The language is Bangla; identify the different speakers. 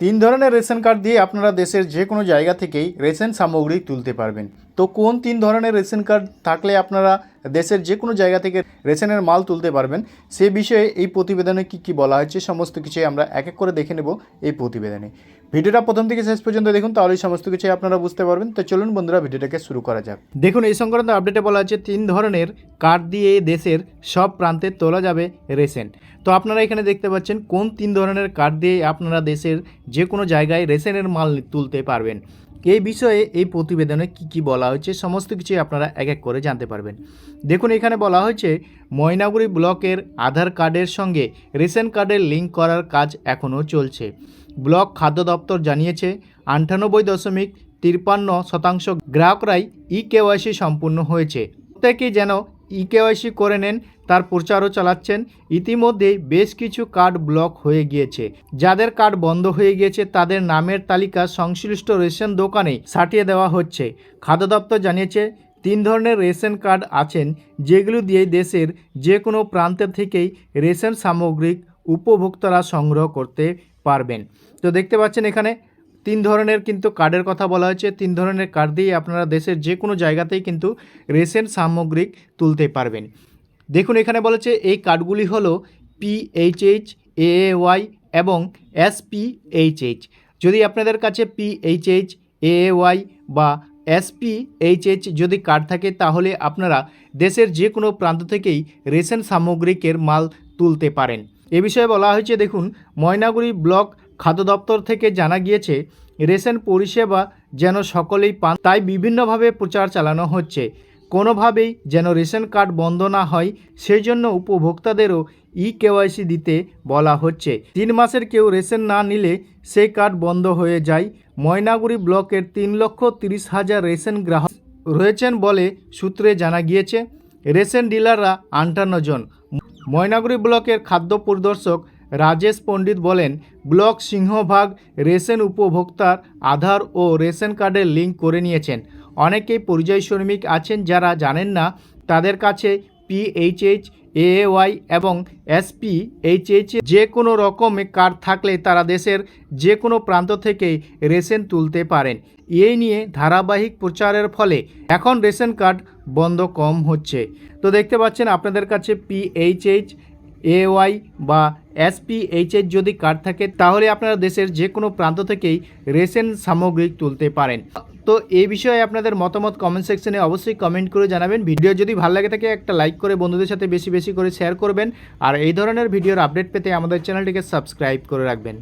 Speaker 1: তিন ধরনের রেশন কার্ড দিয়ে আপনারা দেশের যে কোনো জায়গা থেকেই রেশন সামগ্রী তুলতে পারবেন। তো কোন তিন ধরনের রেশন কার্ড থাকলে আপনারা দেশের যে কোনো জায়গা থেকে রেশনের মাল তুলতে পারবেন। সে বিষয়ে এই প্রতিবেদনে কি কি বলা হয়েছে, সমস্ত কিছুই আমরা এক এক করে দেখে নেব এই প্রতিবেদনে। ভিডিওটা প্রথম থেকে শেষ পর্যন্ত দেখুন তাহলেই সমস্ত কিছুই আপনারা বুঝতে পারবেন। তো চলুন বন্ধুরা, ভিডিওটাকে শুরু করা যাক। দেখুন, এই সংক্রান্ত আপডেটে বলা আছে তিন ধরনের কার্ড দিয়ে দেশের সব প্রান্তে তোলা যাবে রেশন। তো আপনারা এখানে দেখতে পাচ্ছেন, কোন তিন ধরনের কার্ড দিয়ে আপনারা দেশের যে কোনো জায়গায় রেশনের মাল তুলতে পারবেন। এই বিষয়ে, এই প্রতিবেদনে কি কি বলা হয়েছে, সমস্ত কিছুই আপনারা এক এক করে জানতে পারবেন। দেখুন, এখানে বলা হয়েছে, ময়নাগুড়ি ব্লকের আধার কার্ডের সঙ্গে রেশন কার্ডের লিঙ্ক করার কাজ এখনও চলছে। ব্লক খাদ্য দপ্তর জানিয়েছে, আটানব্বই দশমিক তিরপান্ন শতাংশ গ্রাহকরাই ই কেওয়াইসি সম্পূর্ণ হয়েছে। প্রত্যেকেই যেন ই কেওয়াইসি করে নেন, তার প্রচারও চালাচ্ছেন। ইতিমধ্যেই বেশ কিছু কার্ড ব্লক হয়ে গিয়েছে। যাদের কার্ড বন্ধ হয়ে গিয়েছে, তাদের নামের তালিকা সংশ্লিষ্ট রেশন দোকানে সাটিয়ে দেওয়া হচ্ছে। খাদ্য দপ্তর জানিয়েছে, তিন ধরনের রেশন কার্ড আছেন, যেগুলো দিয়ে দেশের যে কোনো প্রান্তের থেকেই রেশন সামগ্রিক উপভোক্তারা সংগ্রহ করতে পারবেন। তো দেখতে পাচ্ছেন এখানে তিন ধরনের কিন্তু কার্ডের কথা বলা হয়েছে। তিন ধরনের কার্ড দিয়ে আপনারা দেশের যে কোনো জায়গাতেই কিন্তু রেশন সামগ্রিক তুলতে পারবেন। দেখুন, এখানে বলেছে এই কার্ডগুলি হলো পিএইচএইচ এএওয়াই এবং এসপিএইচএইচ যদি আপনাদের কাছে পিএইচএইচ এএওয়াই বা এসপিএইচএইচ যদি কার্ড থাকে, তাহলে আপনারা দেশের যে কোনো প্রান্ত থেকেই রেশন সামগ্রিকের মাল তুলতে পারেন। এ বিষয়ে বলা হয়েছে, দেখুন, ময়নাগুড়ি ব্লক খাদ্য দপ্তর থেকে জানা গিয়েছে, রেশন পরিষেবা যেন সকলেই পান, তাই বিভিন্নভাবে প্রচার চালানো হচ্ছে। কোনোভাবেই যেন রেশন কার্ড বন্ধ না হয় সেই জন্য উপভোক্তাদেরও ই কেওয়াইসি দিতে বলা হচ্ছে। তিন মাসের কেউ রেশন না নিলে সেই কার্ড বন্ধ হয়ে যায়। ময়নাগুড়ি ব্লকের তিন লক্ষ তিরিশ হাজার রেশন গ্রাহক রয়েছেন বলে সূত্রে জানা গিয়েছে, রেশন ডিলাররা আটান্ন জন। ময়নাগুড়ি ব্লকের খাদ্য পরিদর্শক রাজেশ পণ্ডিত বলেন, ব্লক সিংহভাগ রেশন উপভোক্তার আধার ও রেশন কার্ডের লিঙ্ক করে নিয়েছেন। অনেকেই পরিযায়ী শ্রমিক আছেন যারা জানেন না, তাদের কাছে পিএইচএইচ এএওয়াই এবং এসপিএইচএইচ যে কোনো রকমে কার্ড থাকলে তারা দেশের যে কোনো প্রান্ত থেকেই রেশন তুলতে পারেন। এই নিয়ে ধারাবাহিক প্রচারের ফলে এখন রেশন কার্ড বন্ধ কম হচ্ছে। তো দেখতে পাচ্ছেন, আপনাদের কাছে পিএইচএইচ এওয়াই বা এসপিএইচএর যদি কার্ড থাকে, তাহলে আপনারা দেশের যে কোনো প্রান্ত থেকেই রেশন সামগ্রী তুলতে পারেন। তো এই বিষয়ে আপনাদের মতামত কমেন্ট সেকশনে অবশ্যই কমেন্ট করে জানাবেন। ভিডিও যদি ভালো লাগে থাকে, একটা লাইক করে বন্ধুদের সাথে বেশি বেশি করে শেয়ার করবেন। আর এই ধরনের ভিডিওর আপডেট পেতে আমাদের চ্যানেলটিকে সাবস্ক্রাইব করে রাখবেন।